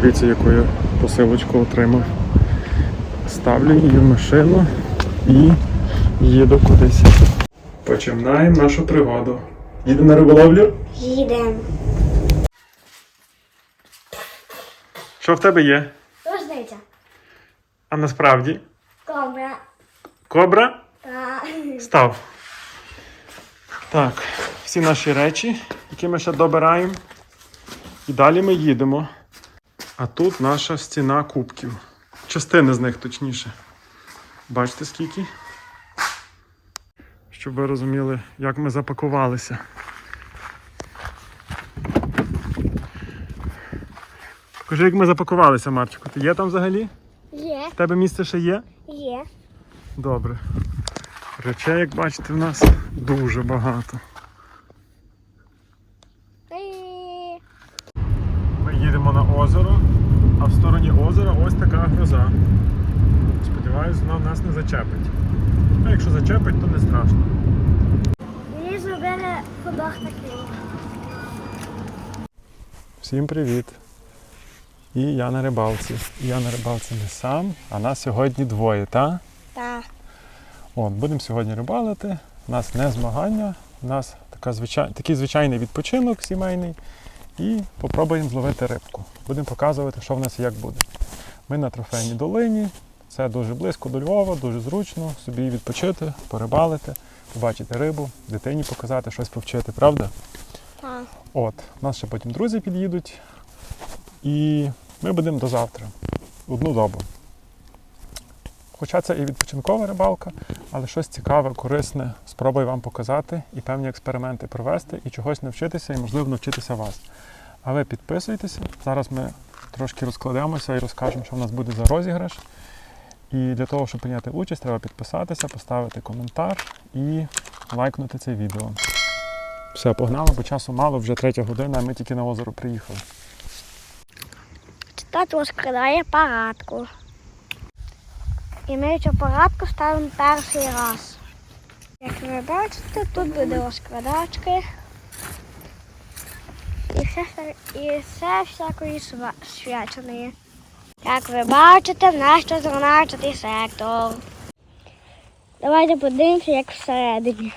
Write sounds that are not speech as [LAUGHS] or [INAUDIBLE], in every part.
Дивіться, яку я посилочку отримав. Ставлю її в машину і їду кудись. Починаємо нашу пригоду. Їдемо на риболовлю? Їдемо. Що в тебе є? Рожниця. А насправді? Кобра. Кобра? Та... Став. Так, всі наші речі, які ми ще добираємо. І далі ми їдемо. А тут наша стіна кубків. Частини з них точніше. Бачите скільки? Щоб ви розуміли, як ми запакувалися. Покажи, як ми запакувалися, Марчику. Ти є там взагалі? Є. В тебе місце ще є? Є. Добре. Речей, як бачите, в нас дуже багато. Ей. Ми їдемо на озеро, а в стороні озера ось така гроза. Сподіваюсь, вона нас не зачепить. А якщо зачепить, то не страшно. Мені зробили ходок такий. Всім привіт! І я на рибалці. І я на рибалці не сам, а нас сьогодні двоє, та? Так. От, будемо сьогодні рибалити. У нас не змагання, у нас така звичай... такий звичайний відпочинок сімейний. І попробуємо зловити рибку. Будемо показувати, що в нас і як буде. Ми на трофейній долині. Це дуже близько до Львова, дуже зручно собі відпочити, порибалити, побачити рибу, дитині показати, щось повчити, правда? Так. От, у нас ще потім друзі під'їдуть. І ми будемо до завтра. Одну добу. Хоча це і відпочинкова рибалка, але щось цікаве, корисне, спробую вам показати і певні експерименти провести, і чогось навчитися, і можливо навчитися вас. А ви підписуйтеся. Зараз ми трошки розкладемося і розкажемо, що в нас буде за розіграш. І для того, щоб прийняти участь, треба підписатися, поставити коментар і лайкнути це відео. Все, погнали, бо часу мало, вже третя година, а ми тільки на озеро приїхали. Тато складає парадку. І ми цю парадку ставимо перший раз. Як ви бачите, тут буде розкладачки. І все, і все всякої свяченої. Як ви бачите, в нас 14 сектор. Давайте подивимося, як всередині.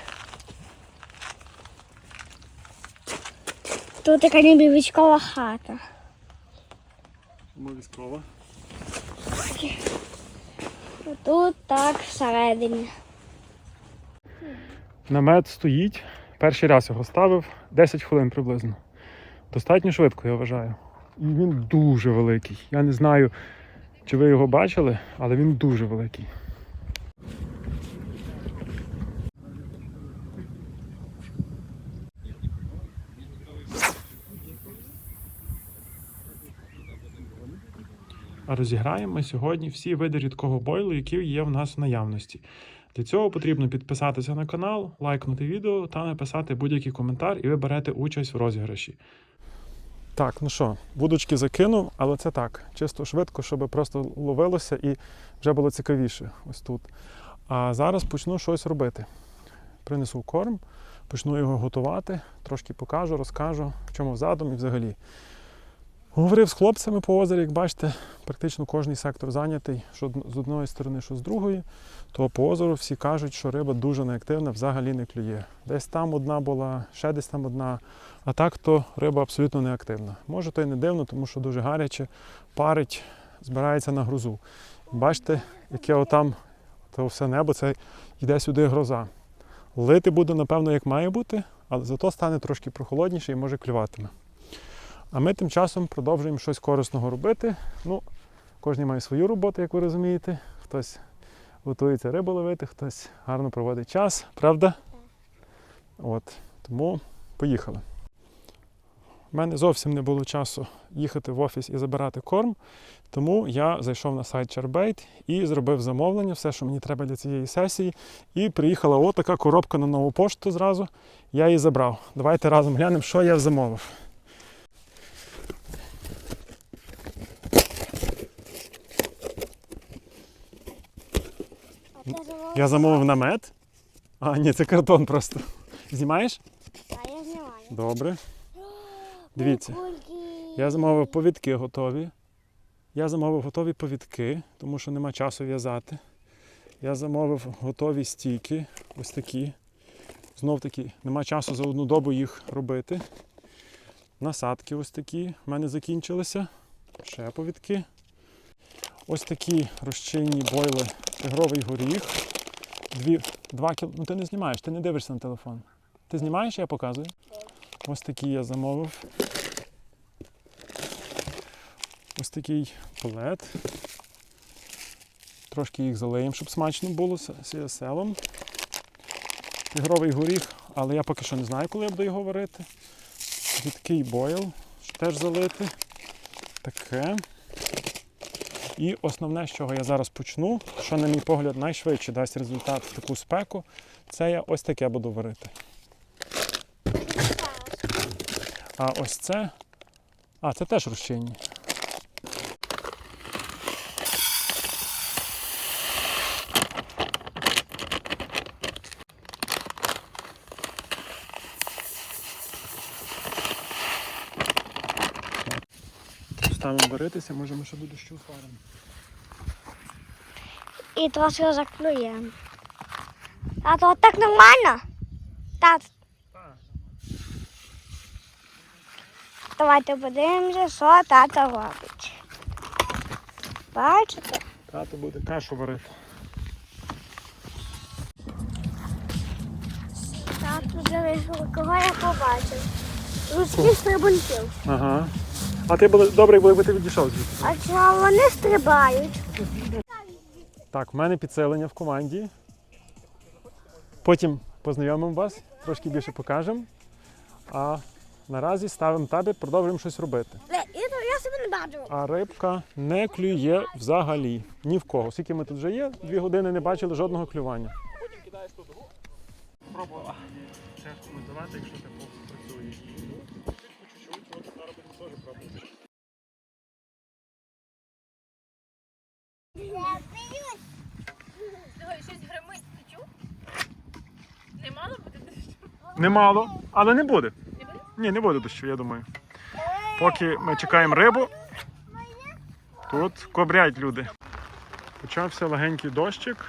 Тут така ніби військова хата. Обов'язково. Тут так всередині. Намет стоїть. Перший раз його ставив 10 хвилин приблизно. Достатньо швидко, я вважаю. І він дуже великий. Я не знаю, чи ви його бачили, але він дуже великий. Розіграємо сьогодні всі види рідкого бойлу, які є в нас в наявності. Для цього потрібно підписатися на канал, лайкнути відео та написати будь-який коментар, і ви берете участь в розіграші. Так, ну що, вудочки закинув, але це так, чисто швидко, щоб просто ловилося і вже було цікавіше ось тут. А зараз почну щось робити. Принесу корм, почну його готувати, трошки покажу, розкажу, в чому задум і взагалі. Говорив з хлопцями по озері, як бачите, практично кожний сектор зайнятий, що з одної сторони, що з другої, то по озеру всі кажуть, що риба дуже неактивна, взагалі не клює. Десь там одна була, ще десь там одна. А так то риба абсолютно неактивна. Може, то й не дивно, тому що дуже гаряче, парить, збирається на грозу. Бачите, яке отам то все небо, це йде сюди гроза. Лити буде, напевно, як має бути, але зато стане трошки прохолодніше і може клюватиме. А ми тим часом продовжуємо щось корисного робити. Ну, кожен має свою роботу, як ви розумієте. Хтось готується рибу ловити, хтось гарно проводить час, правда? От, тому поїхали. У мене зовсім не було часу їхати в офіс і забирати корм, тому я зайшов на сайт Charbait і зробив замовлення, все, що мені треба для цієї сесії. І приїхала отака коробка на нову пошту зразу. Я її забрав. Давайте разом глянемо, що я замовив. Я замовив намет. А, ні, це картон просто. Знімаєш? А я знімаю. Добре. Дивіться. Я замовив повідки готові. Я замовив готові повідки, тому що нема часу в'язати. Я замовив готові стійки, ось такі. Знов таки, нема часу за одну добу їх робити. Насадки ось такі в мене закінчилися. Ще повідки. Ось такі розчинні бойли тигровий горіх. Дві, два кіл... Ну ти не знімаєш, ти не дивишся на телефон. Ти знімаєш, я показую. Ось такі я замовив. Ось такий плед. Трошки їх залиємо, щоб смачно було з селом. Тигровий горіх, але я поки що не знаю, коли я буду його варити. Рідкий бойл, теж залити. Таке. І основне, з чого я зараз почну, що, на мій погляд, найшвидше дасть результат в таку спеку, це я ось таке буду варити. А ось це. А, це теж розчинні. Ставимо варитися, може ми ще до дощу сваримо. І трошки заклюємо. Тато, так нормально? Тат, давайте подивимося, що тато робить. Бачите? Тато буде кашу варити. Тато залишив, кого я побачив. Русських стрибунців. Ага. А ти були добрий, якби ти відійшов звідси. А чого вони стрибають? Так, в мене підсилення в команді. Потім познайомимо вас, трошки більше покажемо. А наразі ставимо табір, продовжуємо щось робити. Я себе не бачу. А рибка не клює взагалі. Ні в кого. Скільки ми тут вже є, дві години не бачили жодного клювання. Пробувала. Ще коментувати, якщо. Чуть-чуть, зараз будемо теж пробувати. Щось гримить, ти чув? Не мало буде дощу? Немало, але не буде. Не буде? Ні, не буде дощу, я думаю. Поки ми чекаємо рибу, тут кобрять люди. Почався легенький дощик,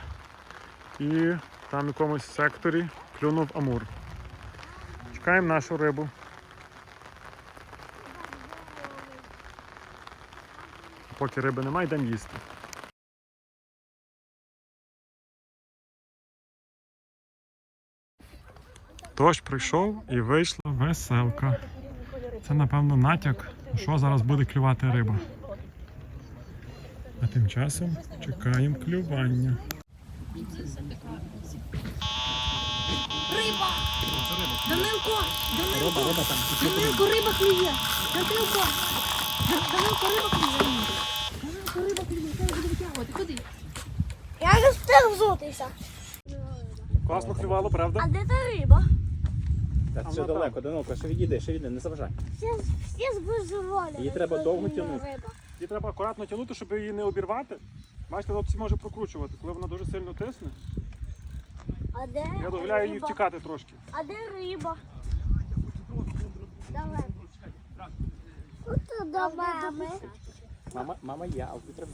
і там в якомусь секторі клюнув амур. Чекаємо нашу рибу. Поки риби немає, йдемо їсти. Дощ прийшов і вийшла веселка. Це, напевно, натяк, що зараз буде клювати риба. А тим часом чекаємо клювання. Данилко! Данилко! Данилко, риба клює! Данилко! Данилко, риба клює! Данилко, риба клює! Треба буде витягувати. Куди? Я не встиг взутися. Класно клювало, правда? А де та риба? Так, А ще вона далеко, Данилко, ще відійди, ще відійди, не заважай. Всі, збожеволі. Її треба довго тягнути. Її треба акуратно тягнути, щоб її не обірвати. Бачите, тут всі може прокручувати. Коли вона дуже сильно тисне, А де я дозволяю їй втікати трошки. А де риба? Давай. Тут до мами. Мама, мама є, а тут треба.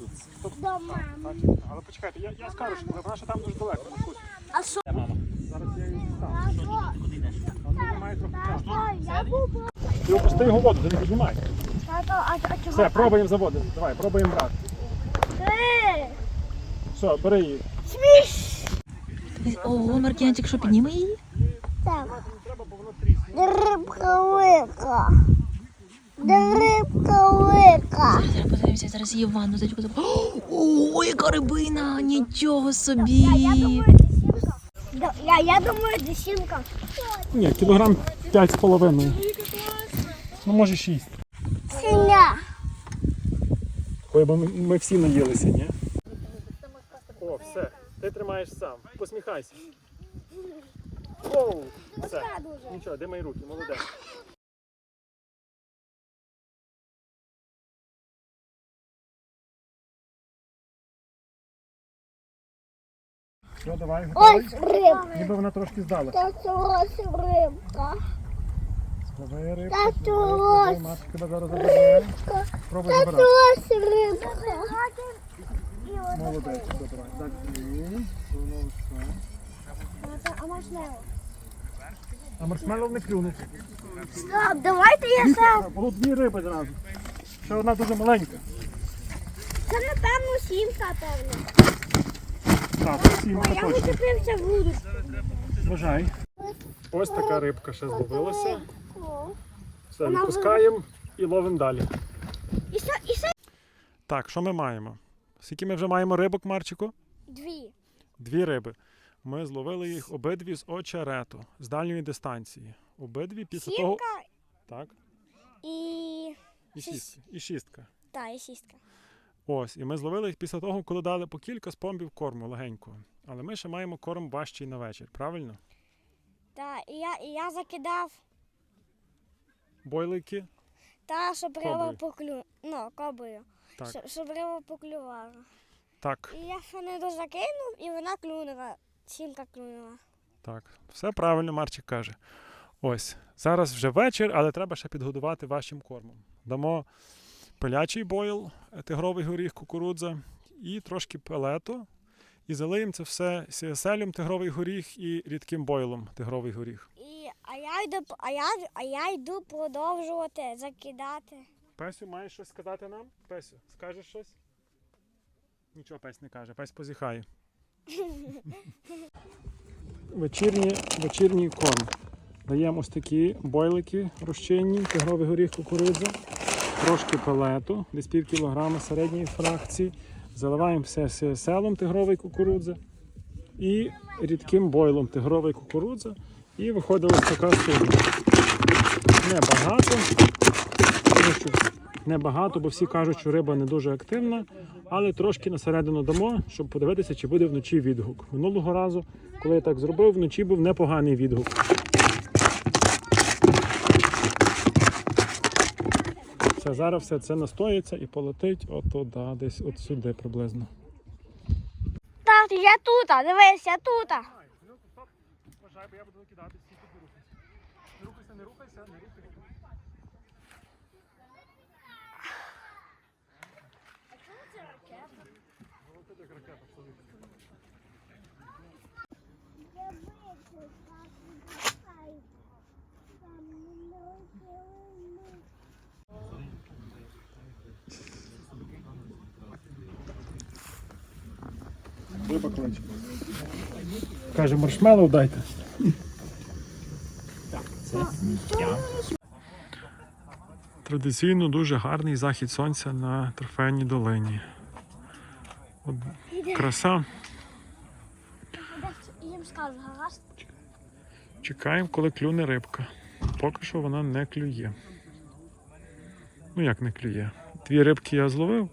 До мами. Але почекайте, я, я скажу, що вона ще там дуже далеко. не. А що? Де мама? Зараз я її дістану. Куди йдеш? Але тут немає трохи часу. Я. Ти опусти його воду, ти не піднімай. Тато, а, а чого? Все, пробуємо заводити. Давай, пробуємо брати. Ти! Все, бери її. Сміш! Ого, Маркіантик, що підніме її? Так. Треба, бо воно трісне. Рибка велика? Де рибка велика? Зараз подивимося, зараз її в ванну зайдемо. О, яка рибина! Нічого собі! Я, я думаю, десінка. Ні, кілограм п'ять з половиною. Ну, може шість. Синя. Ой, бо ми, ми всі наїлися, ні? О, все. Ти тримаєш сам. Посміхайся. Оу, все. Нічого, де мої руки, молодець. Все, давай, готовий? Ось рибка. Ніби вона трошки здала. Це ось рибка. Лови рибку. Тату, ось. Матка тебе зараз забирає. Пробуй забирати. Ось рибка. Молодець, забирай. Так, ні. Воно все. А можливо? А маршмеллоу не клюнуть. Стоп, давайте я сам. Було дві риби зразу. Ще одна дуже маленька. Це напевно сімка, певно. Так, Я точно. вичепився в воду. Бажай. Ось така рибка ще зловилася. Все, відпускаємо і ловимо далі. І що, і що? Так, що ми маємо? Скільки ми вже маємо рибок, Марчику? Дві. Дві риби. Ми зловили їх обидві з очерету, з дальньої дистанції. Обидві після того. Сімка Так, і... і Шість. шістка. І шістка. Та, і шістка. Ось, і ми зловили їх після того, коли дали по кілька спомбів корму легенького. Але ми ще маємо корм важчий на вечір, правильно? Та, і я, і я закидав Бойлики. та, щоб риба Коброю. поклю... Ну, кобою. Так. Щоб, щоб риба поклювала. Так, І я ще не дозакинув, і вона клюнула. Сімка клюнула. так. Все правильно, Марчик каже. Ось, зараз вже вечір, але треба ще підгодувати вашим кормом. Дамо пилячий бойл, е, тигровий горіх, кукурудза і трошки пелету. І залиємо це все сіеселем тигровий горіх і рідким бойлом тигровий горіх. І, а, я йду, а, я, а я йду продовжувати закидати. Песю, маєш щось сказати нам? Песю, скажеш щось? Нічого пес не каже, пес позіхає. [LAUGHS] Вечірній, вечірній корм. Даємо ось такі бойлики розчинні, тигровий горіх кукурудза, трошки пелету, десь пів кілограма середньої фракції. Заливаємо все сіселом тигровий кукурудза і рідким бойлом тигровий кукурудза. І виходить ось така сума. Небагато, тому що небагато, бо всі кажуть, що риба не дуже активна, але трошки на середину дамо, щоб подивитися, чи буде вночі відгук. Минулого разу, коли я так зробив, вночі був непоганий відгук. Все, зараз все це настоїться і полетить от туди, десь от сюди приблизно. Так, я тут, дивись, я тут. Бо я буду рухайся. Не рухайся, не рухайся, не рухайся. Риба клинчик. Каже, маршмеллоу дайте. Традиційно дуже гарний захід сонця на трофейній долині. От краса. Чекаємо, коли клюне рибка. Поки що вона не клює. Ну як не клює? Дві рибки я зловив,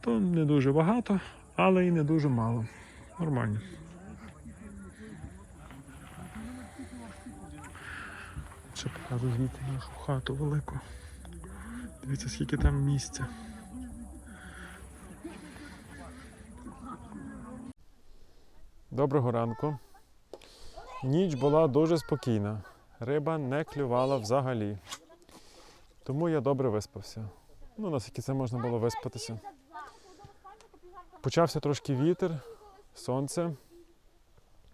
то не дуже багато, але і не дуже мало. Нормально. Ще покажу звідти нашу хату велику. Дивіться, скільки там місця. Доброго ранку. Ніч була дуже спокійна. Риба не клювала взагалі. Тому я добре виспався. Ну, наскільки це можна було виспатися. Почався трошки вітер, сонце.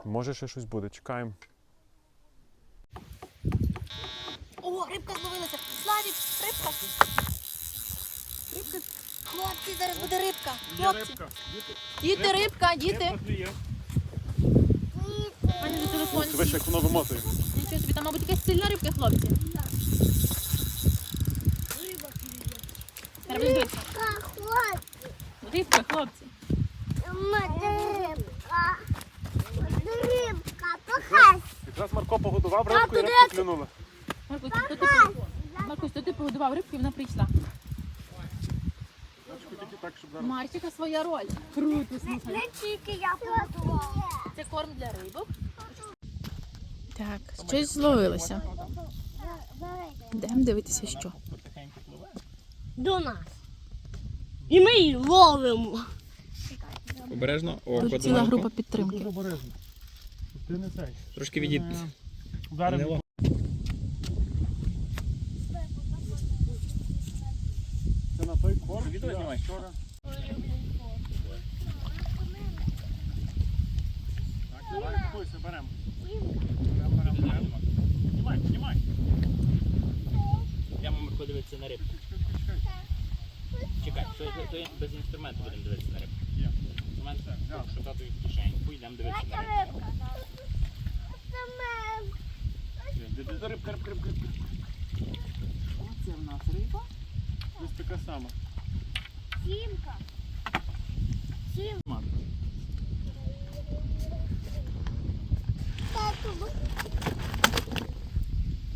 Може, ще щось буде. Чекаємо. О, рибка зловилася. Славік, рибка. Рибка. Хлопці, зараз буде рибка. Хлопці. Діти, рибка, діти. Пані за телефон. Дивись, як воно вимотує. Нічого собі, там, мабуть, якась сильна рибка, хлопці. Треба дивитися. Рибка, хлопці. Рибка. Рибка, покажи. Якраз Марко погодував рибку, і рибка клюнула. Маркусь, то ти, Маркусь, то ти погодував рибку і вона прийшла. Марчика своя роль. Круто, слухай. Не тільки я подумала. Це корм для рибок. Так, щось зловилося. Йдемо дивитися, що. До нас. І ми її ловимо. Обережно. О, Тут ціла кодове група око. підтримки. Дуже обережно. Ти не цей. Трошки відійд. Не Ударив. Це на той корм. Відео я знімай. Вчора. Так, давай, купуйся, беремо. Беремо, беремо, беремо. Дивитися на рибку. Чекай, то, то, то без інструменту будемо дивитися. Інструмент що тату в кишеньку, йдемо дивитися на рибку. Рибка, рибка, рибка, рибка. Оце в нас риба. Ось така сама. Сімка. Сімка. Тату.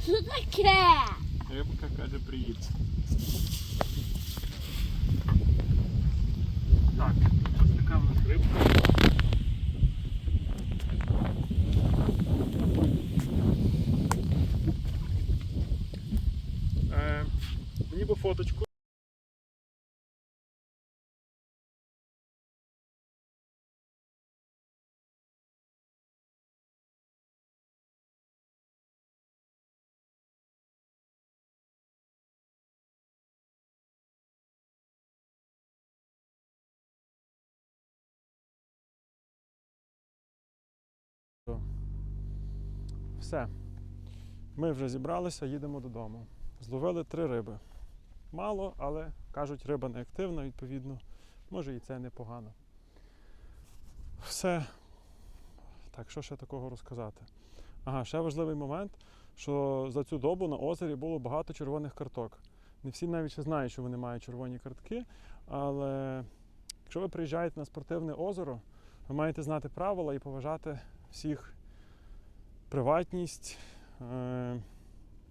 Що таке? Рибка каже, приїде. Так, така в нас рибка. Е, мені би фоточку. Все. Ми вже зібралися, їдемо додому. Зловили три риби. Мало, але кажуть, риба не активна, відповідно. Може і це непогано. Все. Так, що ще такого розказати? Ага, ще важливий момент, що за цю добу на озері було багато червоних карток. Не всі навіть ще знають, що вони мають червоні картки, але якщо ви приїжджаєте на спортивне озеро, ви маєте знати правила і поважати всіх приватність, е,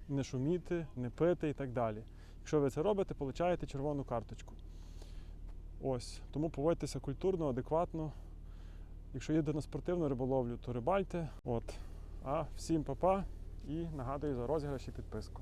не шуміти, не пити і так далі. Якщо ви це робите, получаєте червону карточку. Ось. Тому поводьтеся культурно, адекватно. Якщо їде на спортивну риболовлю, то рибальте. От. А всім па-па і нагадую за розіграш і підписку.